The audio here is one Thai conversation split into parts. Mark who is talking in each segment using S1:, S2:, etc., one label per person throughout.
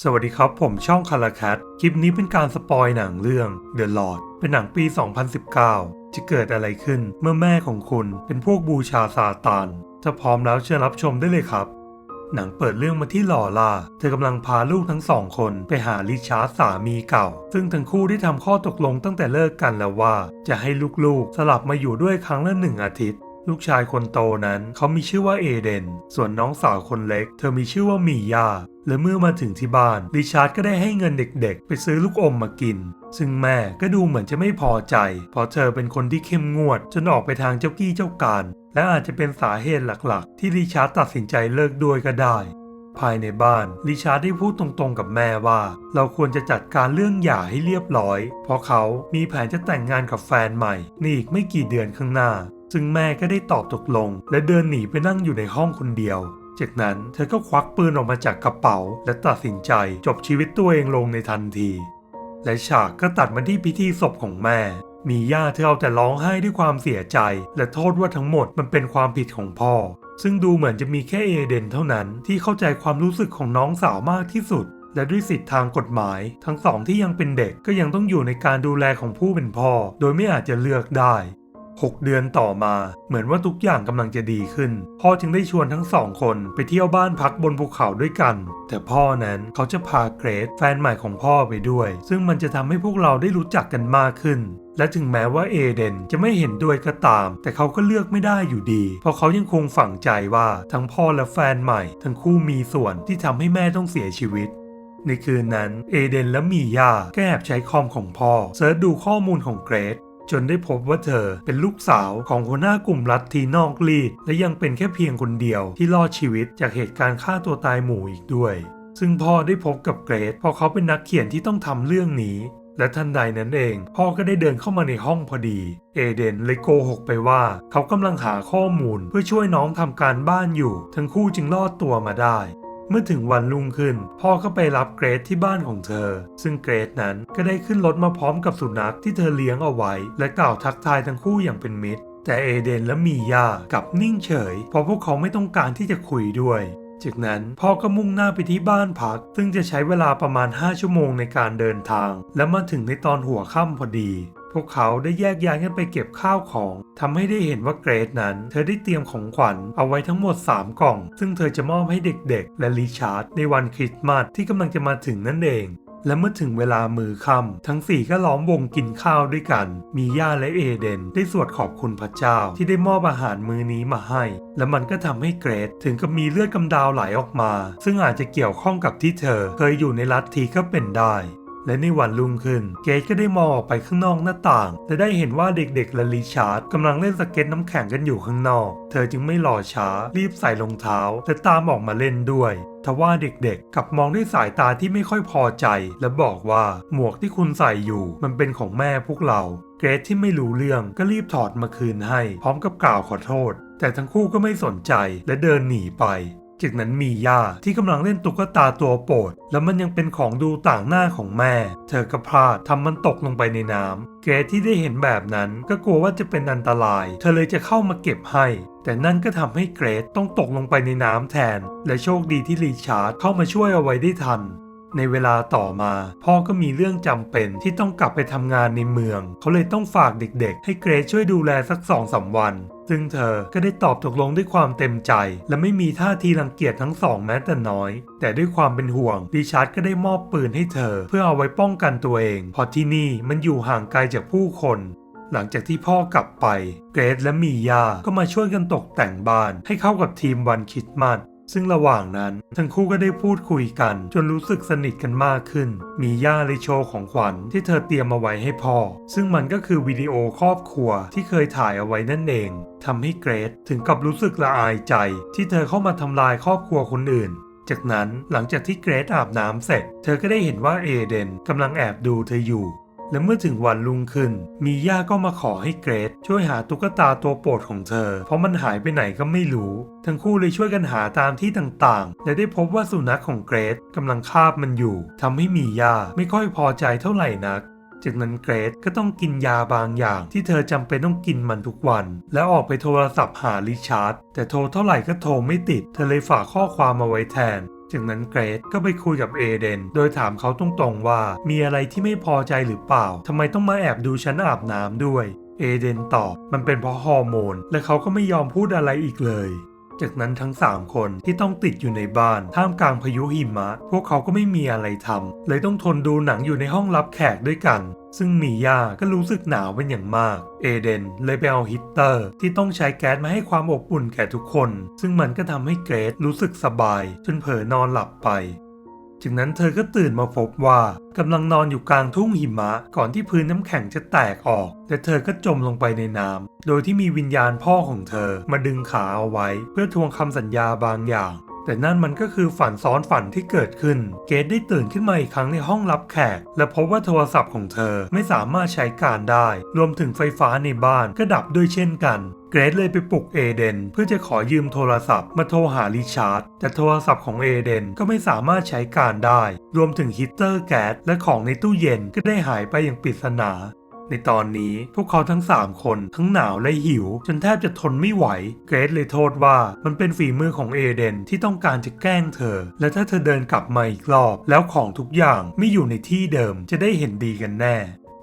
S1: สวัสดีครับ ผมช่องคาราแคทคลิปนี้เป็นการสปอยหนังเรื่อง The Lord เป็นหนังปี 2019 จะเกิดอะไรขึ้นเมื่อแม่ของคุณเป็นพวกบูชาซาตาน ถ้าพร้อมแล้วเชิญรับชมได้เลยครับ หนังเปิดเรื่องมาที่ลอล่า เธอกำลังพาลูกทั้งสองคนไปหาริชาร์ดสามีเก่า ซึ่งทั้งคู่ได้ทำข้อตกลงตั้งแต่เลิกกันแล้วว่า จะให้ลูกๆ สลับมาอยู่ด้วยครั้งละหนึ่งอาทิตย์ ลูกชายคนโตนั้นเขามีชื่อว่าเอเดน ส่วนน้องสาวคนเล็ก เธอมีชื่อว่ามียา และเมื่อมาถึงที่บ้านริชาร์ดก็ได้ให้เงินเด็กๆ ไปซื้อลูกอมมากิน ซึ่งแม่ก็ดูเหมือนจะไม่พอใจ เพราะเธอเป็นคนที่เข้มงวด จนออกไปทางเจ้ากี้เจ้าการ และอาจจะเป็นสาเหตุหลักๆ ที่ริชาร์ดตัดสินใจเลิกด้วยก็ได้ ภายในบ้านริชาร์ดได้พูดตรงๆกับแม่ว่า เราควรจะจัดการเรื่องหย่าให้เรียบร้อย เพราะเขามีแผนจะแต่งงานกับแฟนใหม่ในอีกไม่กี่เดือนข้างหน้า ซึ่งแม่ก็ได้ตอบตกลง และเดินหนีไปนั่งอยู่ในห้องคนเดียว จากนั้นเธอก็ควักปืนออกมาจากกระเป๋า และตัดสินใจจบชีวิตตัวเองลงในทันที และฉากก็ตัดมาที่พิธีศพของแม่มีย่าเธอเอาแต่ร้องไห้ด้วยความเสียใจ และโทษว่าทั้งหมดมันเป็นความผิดของพ่อ ซึ่งดูเหมือนจะมีแค่เอเดนเท่านั้นที่เข้าใจความรู้สึกของน้องสาวมากที่สุด และด้วยสิทธิทางกฎหมาย ทั้งสองที่ยังเป็นเด็กก็ยังต้องอยู่ในการดูแลของผู้เป็นพ่อ โดยไม่อาจจะเลือกได้ 6 เดือนต่อมา เหมือนว่าทุกอย่างกำลังจะดีขึ้น พ่อจึงได้ชวนทั้งสองคนไปเที่ยวบ้านพักบนภูเขาด้วยกัน แต่พ่อนั้นเขาจะพาเกรซแฟนใหม่ของพ่อไปด้วย ซึ่งมันจะทำให้พวกเราได้รู้จักกันมากขึ้นและถึงแม้ว่าเอเดนจะไม่เห็นด้วยก็ตาม แต่เขาก็เลือกไม่ได้อยู่ดี เพราะเขายังคงฝังใจว่าทั้งพ่อและแฟนใหม่ ทั้งคู่มีส่วนที่ทำให้แม่ต้องเสียชีวิต ในคืนนั้นเอเดนและมีย่าก็แอบใช้คอมของพ่อเสิร์ชดูข้อมูลของเกรซ จนได้พบว่าเธอเป็นลูกสาวของหัวหน้ากลุ่มลัทธินอกรีด และยังเป็นแค่เพียงคนเดียวที่รอดชีวิตจากเหตุการณ์ฆ่าตัวตายหมู่อีกด้วย ซึ่งพ่อได้พบกับเกรซพราะเขาเป็นนักเขียนที่ต้องทำเรื่องนี้ และทันใดนั้นเอง พ่อก็ได้เดินเข้ามาในห้องพอดี เอเดนเลยโกหกไปว่า เขากำลังหาข้อมูลเพื่อช่วยน้องทำการบ้านอยู่ ทั้งคู่จึงรอดตัวมาได้ เมื่อถึงวันรุ่งขึ้น พ่อก็ไปรับเกรซที่บ้านของเธอ ซึ่งเกรซนั้นก็ได้ขึ้นรถมาพร้อมกับสุนัขที่เธอเลี้ยงเอาไว้ และกล่าวทักทายทั้งคู่อย่างเป็นมิตร แต่เอเดนและมียากับนิ่งเฉย เพราะพวกเขาไม่ต้องการที่จะคุยด้วยจากนั้นพ่อก็มุ่งหน้าไปที่บ้านพัก ซึ่งจะใช้เวลาประมาณ 5 ชั่วโมงในการเดินทาง และมาถึงในตอนหัวค่ำพอดี พวกเขาได้แยกย้ายกันไปเก็บข้าวของทำให้ได้เห็นว่าเกรซนั้น เธอได้เตรียมของขวัญเอาไว้ทั้งหมด 3 กล่อง ซึ่งเธอจะมอบให้เด็กๆ และริชาร์ดในวันคริสต์มาสที่กำลังจะมาถึงนั่นเองและเมื่อถึงเวลามือค่ำทั้งสี่ก็ล้อมวงกินข้าวด้วยกัน มีย่าและเอเดน ได้สวดขอบคุณพระเจ้า ที่ได้มอบอาหารมื้อนี้มาให้ และมันก็ทำให้เกรซถึงกับมีเลือดกำดาวไหลออกมา ซึ่งอาจจะเกี่ยวข้องกับที่เธอ เคยอยู่ในลัทธิก็เป็นได้ และในวันรุ่งขึ้น เกรซก็ได้มองออกไปข้างนอกหน้าต่างและได้เห็นว่าเด็กๆและริชาร์ดกำลังเล่นสเก็ตน้ำแข็งกันอยู่ข้างนอก เธอจึงไม่รอช้า รีบใส่รองเท้าและตามออกมาเล่นด้วยทว่าเด็กๆกลับมองด้วยสายตาที่ไม่ค่อยพอใจ และบอกว่าหมวกที่คุณใส่อยู่มันเป็นของแม่พวกเรา เกรซที่ไม่รู้เรื่องก็รีบถอดมาคืนให้ พร้อมกับกล่าวขอโทษ แต่ทั้งคู่ก็ไม่สนใจและเดินหนีไป จากนั้นมีย่าที่กำลังเล่นตุ๊กตาตัวโปรด แล้วมันยังเป็นของดูต่างหน้าของแม่ เธอก็พลาดทำมันตกลงไปในน้ำเกรทที่ได้เห็นแบบนั้นก็กลัวว่าจะเป็นอันตราย เธอเลยจะเข้ามาเก็บให้ แต่นั่นก็ทำให้เกรทต้องตกลงไปในน้ำแทน และโชคดีที่รีชาร์ดเข้ามาช่วยเอาไว้ได้ทัน ในเวลาต่อมา พ่อก็มีเรื่องจำเป็นที่ต้องกลับไปทำงานในเมือง เขาเลยต้องฝากเด็กๆ ให้เกรซช่วยดูแลสักสองสาวัน ซึ่งเธอก็ได้ตอบตกลงด้วยความเต็มใจ และไม่มีท่าทีรังเกียจทั้งสองแม้แต่น้อย แต่ด้วยความเป็นห่วงริชาร์ดก็ได้มอบปืนให้เธอ เพื่อเอาไว้ป้องกันตัวเองเพราะที่นี่มันอยู่ห่างไกลจากผู้คนหลังจากที่พ่อกลับไป เกรซและมียาก็มาช่วยกันตกแต่งบ้านให้เข้ากับทีมวันคริดมัส ซึ่งระหว่างนั้นทั้งคู่ก็ได้พูดคุยกัน จนรู้สึกสนิทกันมากขึ้น มีย่าเลยโชว์ของขวัญที่เธอเตรียมมาไว้ให้พ่อ ซึ่งมันก็คือวิดีโอครอบครัวที่เคยถ่ายเอาไว้นั่นเองทำให้เกรซถึงกับรู้สึกละอายใจ ที่เธอเข้ามาทำลายครอบครัวคนอื่นจากนั้นหลังจากที่เกรซอาบน้ำเสร็จ เธอก็ได้เห็นว่าเอเดนกำลังแอบดูเธออยู่ และเมื่อถึงวันรุ่งขึ้น มีย่าก็มาขอให้เกรซช่วยหาตุ๊กตาตัวโปรดของเธอ เพราะมันหายไปไหนก็ไม่รู้ ทั้งคู่เลยช่วยกันหาตามที่ต่างๆ และได้พบว่าสุนัขของเกรซกำลังคาบมันอยู่ทำให้มีย่าไม่ค่อยพอใจเท่าไหร่นักจากนั้นเกรซก็ต้องกินยาบางอย่างที่เธอจำเป็นต้องกินมันทุกวัน แล้วออกไปโทรศัพท์หาริชาร์ดแต่โทรเท่าไหร่ก็โทรไม่ติด เธอเลยฝากข้อความมาไว้แทน จากนั้นเกรซก็ไปคุยกับเอเดน โดยถามเขาตรงๆว่า มีอะไรที่ไม่พอใจหรือเปล่าทำไมต้องมาแอบดูฉันอาบน้ำด้วย เอเดนตอบมันเป็นเพราะฮอร์โมน และเขาก็ไม่ยอมพูดอะไรอีกเลย จากนั้นทั้ง 3 คนที่ต้องติดอยู่ในบ้านท่ามกลางพายุหิมะ พวกเขาก็ไม่มีอะไรทำเลยต้องทนดูหนังอยู่ในห้องรับแขกด้วยกัน ซึ่งมีย่าก็รู้สึกหนาวเป็นอย่างมาก เอเดนเลยไปเอาฮิตเตอร์ ที่ต้องใช้แก๊สมาให้ความอบอุ่นแก่ทุกคน ซึ่งมันก็ทำให้เกรดรู้สึกสบาย จนเผลอนอนหลับไป จากนั้นเธอก็ตื่นมาพบว่ากำลังนอนอยู่กลางทุ่งหิมะ ก่อนที่พื้นน้ำแข็งจะแตกออกและเธอก็จมลงไปในน้ำโดยที่มีวิญญาณพ่อของเธอมาดึงขาเอาไว้ เพื่อทวงคำสัญญาบางอย่าง แต่นั่นมันก็คือฝันซ้อนฝันที่เกิดขึ้น เกดได้ตื่นขึ้นมาอีกครั้งในห้องรับแขก และพบว่าโทรศัพท์ของเธอไม่สามารถใช้การได้ รวมถึงไฟฟ้าในบ้านก็ดับด้วยเช่นกันเกรซเลยไปปลุกเอเดนเพื่อจะขอยืมโทรศัพท์มาโทรหาริชาร์ดแต่โทรศัพท์ของเอเดนก็ไม่สามารถใช้การได้ รวมถึงฮีตเตอร์แก๊สและของในตู้เย็นก็ได้หายไปอย่างปริศนา ในตอนนี้พวกเขาทั้ง 3 คนทั้งหนาวและหิว จนแทบจะทนไม่ไหว เกรซเลยโทษว่ามันเป็นฝีมือของเอเดนที่ต้องการจะแกล้งเธอ และถ้าเธอเดินกลับมาอีกรอบ แล้วของทุกอย่างไม่อยู่ในที่เดิมจะได้เห็นดีกันแน่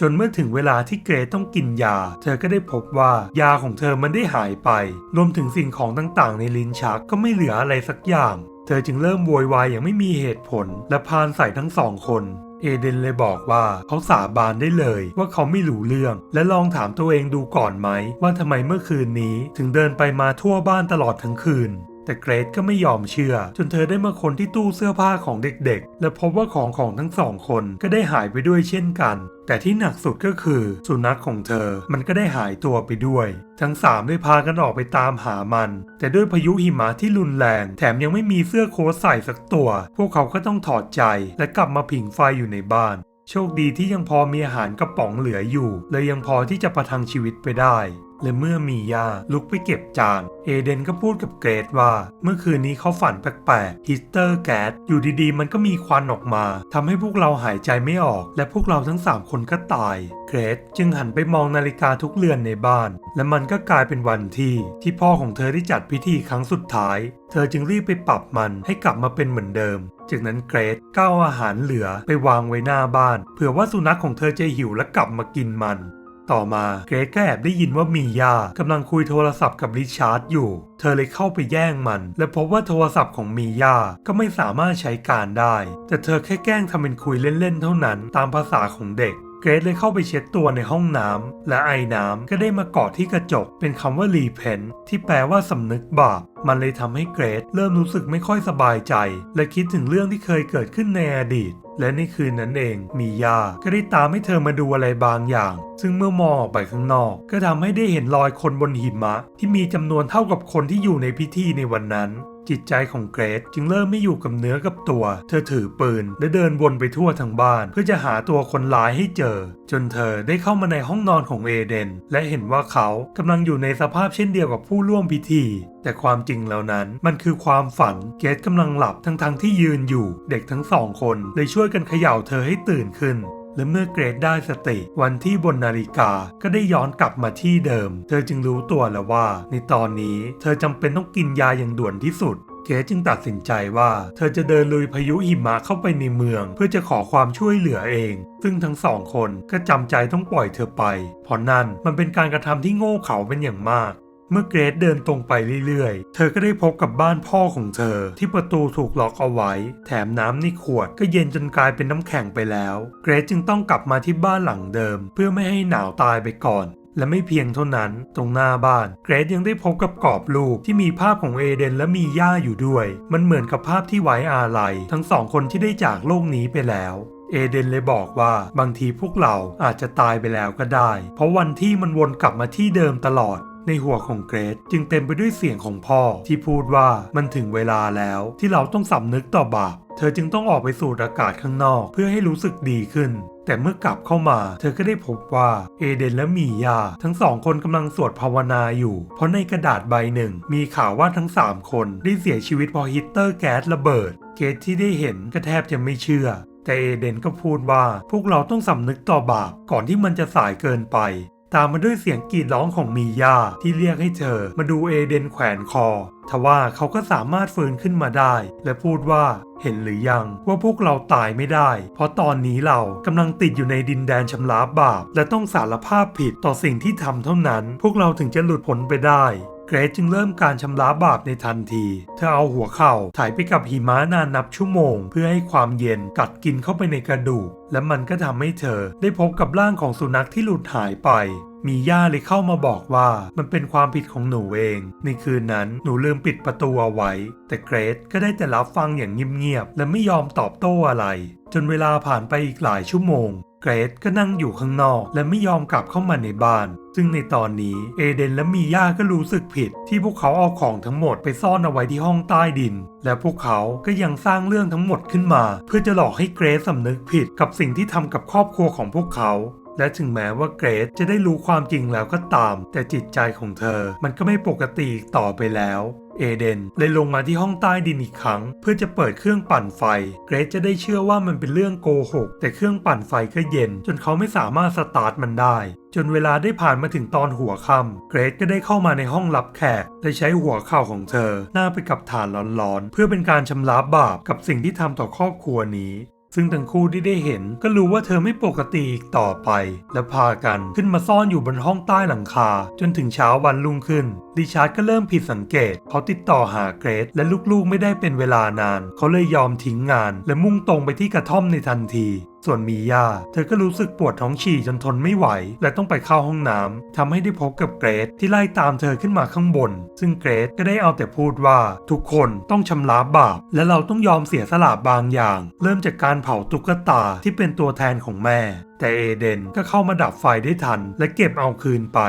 S1: จนเมื่อถึงเวลาที่เกรซต้องกินยา เธอก็ได้พบว่ายาของเธอมันได้หายไป รวมถึงสิ่งของต่างๆ ในลิ้นชักก็ไม่เหลืออะไรสักอย่าง เธอจึงเริ่มโวยวายอย่างไม่มีเหตุผล และพานใส่ทั้งสองคน เอเดนเลยบอกว่าเขาสาบานได้เลยว่าเขาไม่รู้เรื่อง และลองถามตัวเองดูก่อนไหม ว่าทำไมเมื่อคืนนี้ถึงเดินไปมาทั่วบ้านตลอดทั้งคืน แต่เกรซก็ไม่ยอมเชื่อ จนเธอได้มาค้นที่ตู้เสื้อผ้าของเด็กๆ และพบว่าของของทั้งสองคนก็ได้หายไปด้วยเช่นกัน แต่ที่หนักสุดก็คือ สุนัขของเธอมันก็ได้หายตัวไปด้วย ทั้งสามได้พากันออกไปตามหามัน แต่ด้วยพายุหิมะที่รุนแรง แถมยังไม่มีเสื้อโค้ทใส่สักตัว พวกเขาก็ต้องถอดใจ และกลับมาผิงไฟอยู่ในบ้านโชคดีที่ยังพอมีอาหารกระป๋องเหลืออยู่เลยยังพอที่จะประทังชีวิตไปได้ และเมื่อมียาลุกไปเก็บจาน เอเดนก็พูดกับเกรดว่า เมื่อคืนนี้เขาฝันแปลกๆฮิสเตอร์แก๊สอยู่ดีๆ มันก็มีควันออกมาทำให้พวกเราหายใจไม่ออก และพวกเราทั้ง 3 คนก็ตาย เกรดจึงหันไปมองนาฬิกาทุกเรือนในบ้าน และมันก็กลายเป็นวันที่ ที่พ่อของเธอได้จัดพิธีครั้งสุดท้าย เธอจึงรีบไปปรับมันให้กลับมาเป็นเหมือนเดิม จากนั้นเกรดก็เอาอาหารเหลือไปวางไว้หน้าบ้านเผื่อว่าสุนัขของเธอจะหิวและกลับมากินมัน ต่อมาเกรซก็แอบได้ยินว่ามีย่ากำลังคุยโทรศัพท์กับริชาร์ดอยู่ เธอเลยเข้าไปแย่งมัน และพบว่าโทรศัพท์ของมีย่าก็ไม่สามารถใช้การได้ แต่เธอแค่แกล้งทำเป็นคุยเล่นๆเท่านั้น ตามภาษาของเด็ก เกรซเลยเข้าไปเช็ดตัวในห้องน้ำและไอ้น้ำก็ได้มาเกาะที่กระจก เป็นคำว่ารีเพนที่แปลว่าสำนึกบาป มันเลยทำให้เกรซเริ่มรู้สึกไม่ค่อยสบายใจ และคิดถึงเรื่องที่เคยเกิดขึ้นในอดีต และในคืนนั้นเองมียาก็ได้ตามให้เธอมาดูอะไรบางอย่าง ซึ่งเมื่อมองออกไปข้างนอก ก็ทำให้ได้เห็นรอยคนบนหิมะ ที่มีจำนวนเท่ากับคนที่อยู่ในพิธีในวันนั้น จิตใจของเกรซจึงเริ่มไม่อยู่กับเนื้อกับตัว เธอถือปืนและเดินวนไปทั่วทั้งบ้าน เพื่อจะหาตัวคนร้ายให้เจอ จนเธอได้เข้ามาในห้องนอนของเอเดน และเห็นว่าเขากำลังอยู่ในสภาพเช่นเดียวกับผู้ร่วมพิธี แต่ความจริงแล้วนั้นมันคือความฝัน เกรซกำลังหลับทั้งๆทที่ยืนอยู่ เด็กทั้งสองคนเลยช่วยกันเขย่าเธอให้ตื่นขึ้น และเมื่อเกรดได้สติวันที่บนนาฬิกาก็ได้ย้อนกลับมาที่เดิม เธอจึงรู้ตัวแล้วว่า ในตอนนี้เธอจำเป็นต้องกินยาอย่างด่วนที่สุดเกรจึงตัดสินใจว่า เธอจะเดินลุยพายุหิมะเข้าไปในเมือง เพื่อจะขอความช่วยเหลือเอง ซึ่งทั้งสองคนก็จำใจต้องปล่อยเธอไปเพราะนั่นมันเป็นการกระทำที่โง่เขลาเป็นอย่างมาก เมื่อเกรซเดินตรงไปเรื่อยๆ เธอก็ได้พบกับบ้านพ่อของเธอ ที่ประตูถูกล็อกเอาไว้ แถมน้ำในขวดก็เย็นจนกลายเป็นน้ำแข็งไปแล้ว เกรซจึงต้องกลับมาที่บ้านหลังเดิม เพื่อไม่ให้หนาวตายไปก่อนและไม่เพียงเท่านั้น ตรงหน้าบ้าน เกรซยังได้พบกับกรอบรูปที่มีภาพของเอเดนและมีย่าอยู่ด้วย มันเหมือนกับภาพที่ไว้อาลัย ทั้งสองคนที่ได้จากโลกนี้ไปแล้ว เอเดนเลยบอกว่าบางทีพวกเราอาจจะตายไปแล้วก็ได้ เพราะวันที่มันวนกลับมาที่เดิมตลอด ในหัวของเกรซจึงเต็มไปด้วยเสียงของพ่อที่พูดว่ามันถึงเวลาแล้วที่เราต้องสำนึกต่อบาป เธอจึงต้องออกไปสูดอากาศข้างนอก เพื่อให้รู้สึกดีขึ้นแต่เมื่อกลับเข้ามาเธอก็ได้พบว่าเอเดนและมียา ทั้งสองคนกำลังสวดภาวนาอยู่ เพราะในกระดาษใบหนึ่ง มีข่าวว่าทั้ง 3 คนได้เสียชีวิตเพราะฮีตเตอร์แก๊สระเบิด เกรซที่ได้เห็นก็แทบจะไม่เชื่อ แต่เอเดนก็พูดว่าพวกเราต้องสำนึกต่อบาปก่อนที่มันจะสายเกินไป ตามมาด้วยเสียงกรีดร้องของมีย่าที่เรียกให้เธอ มาดูเอเดนแขวนคอทว่าเขาก็สามารถฟื้นขึ้นมาได้ และพูดว่าเห็นหรือยังว่าพวกเราตายไม่ได้ เพราะตอนนี้เรากำลังติดอยู่ในดินแดนชำระบาป และต้องสารภาพผิดต่อสิ่งที่ทำเท่านั้น พวกเราถึงจะหลุดพ้นไปได้ เกรซจึงเริ่มการชำระบาปในทันที เธอเอาหัวเข่าถ่ายไปกับหิมะนานนับชั่วโมง เพื่อให้ความเย็นกัดกินเข้าไปในกระดูก และมันก็ทำให้เธอ ได้พบกับร่างของสุนัขที่หลุดหายไป มีย่าเลยเข้ามาบอกว่ามันเป็นความผิดของหนูเอง ในคืนนั้นหนูลืมปิดประตูเอาไว้ แต่เกรซก็ได้แต่รับฟังอย่างเงียบๆและไม่ยอมตอบโต้อะไร จนเวลาผ่านไปอีกหลายชั่วโมง เกรซก็นั่งอยู่ข้างนอก และไม่ยอมกลับเข้ามาในบ้าน ซึ่งในตอนนี้เอเดนและมีย่าก็รู้สึกผิด ที่พวกเขาเอาของทั้งหมดไปซ่อนเอาไว้ที่ห้องใต้ดิน และพวกเขาก็ยังสร้างเรื่องทั้งหมดขึ้นมา เพื่อจะหลอกให้เกรซสำนึกผิดกับสิ่งที่ทำกับครอบครัวของพวกเขาและถึงแม้ว่าเกรซจะได้รู้ความจริงแล้วก็ตาม แต่จิตใจของเธอ มันก็ไม่ปกติต่อไปแล้ว เอเดนเลยลงมาที่ห้องใต้ดินอีกครั้ง เพื่อจะเปิดเครื่องปั่นไฟ เกรซจะได้เชื่อว่ามันเป็นเรื่องโกหก แต่เครื่องปั่นไฟก็เย็น จนเขาไม่สามารถสตาร์ทมันได้ จนเวลาได้ผ่านมาถึงตอนหัวค่ำเกรซก็ได้เข้ามาในห้องรับแขกและใช้หัวเข่าของเธอหน้าไปกับฐานร้อนๆ เพื่อเป็นการชำระบาปกับสิ่งที่ทำต่อครอบครัวนี้ซึ่งทั้งคู่ที่ได้เห็นก็รู้ว่าเธอไม่ปกติอีกต่อไป และพากันขึ้นมาซ่อนอยู่บนห้องใต้หลังคา จนถึงเช้าวันรุ่งขึ้น ดิชาร์ดก็เริ่มผิดสังเกต เขาติดต่อหาเกรซและลูกๆไม่ได้เป็นเวลานาน เขาเลยยอมทิ้งงาน และมุ่งตรงไปที่กระท่อมในทันที ส่วนมียาเธอก็รู้สึกปวดท้องฉี่จนทนไม่ไหว และต้องไปเข้าห้องน้ำทำให้ได้พบกับเกรซที่ไล่ตามเธอขึ้นมาข้างบน ซึ่งเกรซก็ได้เอาแต่พูดว่าทุกคนต้องชำระบาป และเราต้องยอมเสียสละบางอย่าง เริ่มจากการเผาตุ๊กตาที่เป็นตัวแทนของแม่ แต่เอเดนก็เข้ามาดับไฟได้ทัน และเก็บเอาคืนไป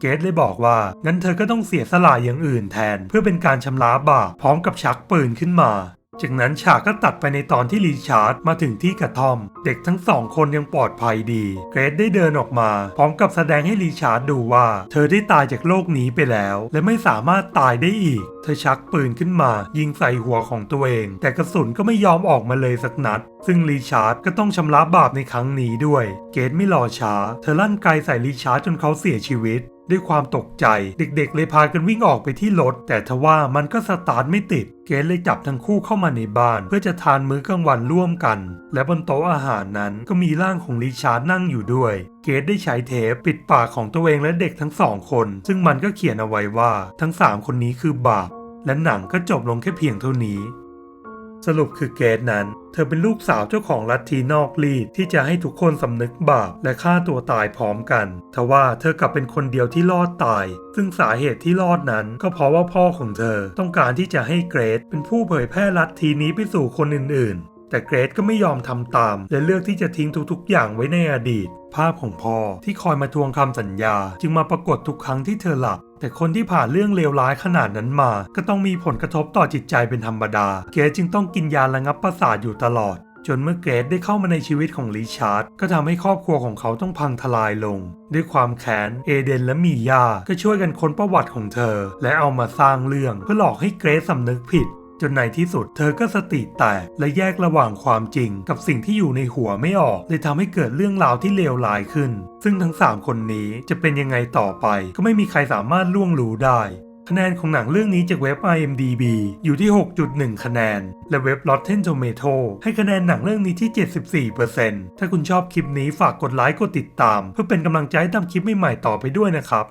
S1: เกรซเลยบอกว่า งั้นเธอก็ต้องเสียสละอย่างอื่นแทน เพื่อเป็นการชำระบาปพร้อมกับชักปืนขึ้นมาจากนั้นฉากก็ตัดไปในตอนที่รีชาร์ดมาถึงที่กระท่อม เด็กทั้งสองคนยังปลอดภัยดี เกรซได้เดินออกมา พร้อมกับแสดงให้รีชาร์ดดูว่า เธอได้ตายจากโลกนี้ไปแล้ว และไม่สามารถตายได้อีก เธอชักปืนขึ้นมา ยิงใส่หัวของตัวเอง แต่กระสุนก็ไม่ยอมออกมาเลยสักนัด ซึ่งรีชาร์ดก็ต้องชำระบาปในครั้งนี้ด้วย เกรซไม่รอช้า เธอลั่นไกลใส่รีชาร์ดจนเขาเสียชีวิต ด้วยความตกใจเด็กๆ เลยพากันวิ่งออกไปที่รถ แต่ทว่ามันก็สตาร์ทไม่ติด เกรซเลยจับทั้งคู่เข้ามาในบ้าน เพื่อจะทานมื้อกลางวันร่วมกัน และบนโต๊ะอาหารนั้นก็มีร่างของริชาร์ดนั่งอยู่ด้วย เกรซได้ใช้เทปปิดปากของตัวเองและเด็กทั้งสองคน ซึ่งมันก็เขียนเอาไว้ว่าทั้งสามคนนี้คือบาปและหนังก็จบลงแค่เพียงเท่านี้ สรุปคือเกรซนั้น เธอเป็นลูกสาวเจ้าของลัทธินอกรีดที่จะให้ทุกคนสำนึกบาปและฆ่าตัวตายพร้อมกันทว่าเธอกลับเป็นคนเดียวที่รอดตาย ซึ่งสาเหตุที่รอดนั้น ก็เพราะว่าพ่อของเธอต้องการที่จะให้เกรซเป็นผู้เผยแพร่ลัทธินี้ไปสู่คนอื่น ๆแต่เกรซก็ไม่ยอมทำตาม และเลือกที่จะทิ้งทุกๆ อย่างไว้ในอดีต ภาพของพ่อที่คอยมาทวงคำสัญญา จึงมาปรากฏทุกครั้งที่เธอหลับ แต่คนที่ผ่านเรื่องเลวร้ายขนาดนั้นมา ก็ต้องมีผลกระทบต่อจิตใจเป็นธรรมดา เกรซจึงต้องกินยาระงับประสาทอยู่ตลอด จนเมื่อเกรซได้เข้ามาในชีวิตของริชาร์ดก็ทำให้ครอบครัวของเขาต้องพังทลายลง ด้วยความแค้นเอเดนและมียาก็ช่วยกันค้นประวัติของเธอ และเอามาสร้างเรื่องเพื่อหลอกให้เกรซสำนึกผิด จนในที่สุด เธอก็สติแตกและแยกระหว่างความจริง กับสิ่งที่อยู่ในหัวไม่ออก เลยทำให้เกิดเรื่องราวที่เลวร้ายขึ้น ซึ่งทั้ง 3 คนนี้จะเป็นยังไงต่อไป ก็ไม่มีใครสามารถล่วงรู้ได้คะแนนของหนังเรื่องนี้จากเว็บ IMDb อยู่ที่ 6.1 คะแนน และเว็บ Rotten Tomato ให้คะแนนหนังเรื่องนี้ที่ 74%ถ้าคุณชอบคลิปนี้ฝากกดไลค์กดติดตาม เพื่อเป็นกำลังใจให้ทำคลิปใหม่ๆต่อไปด้วยนะครับ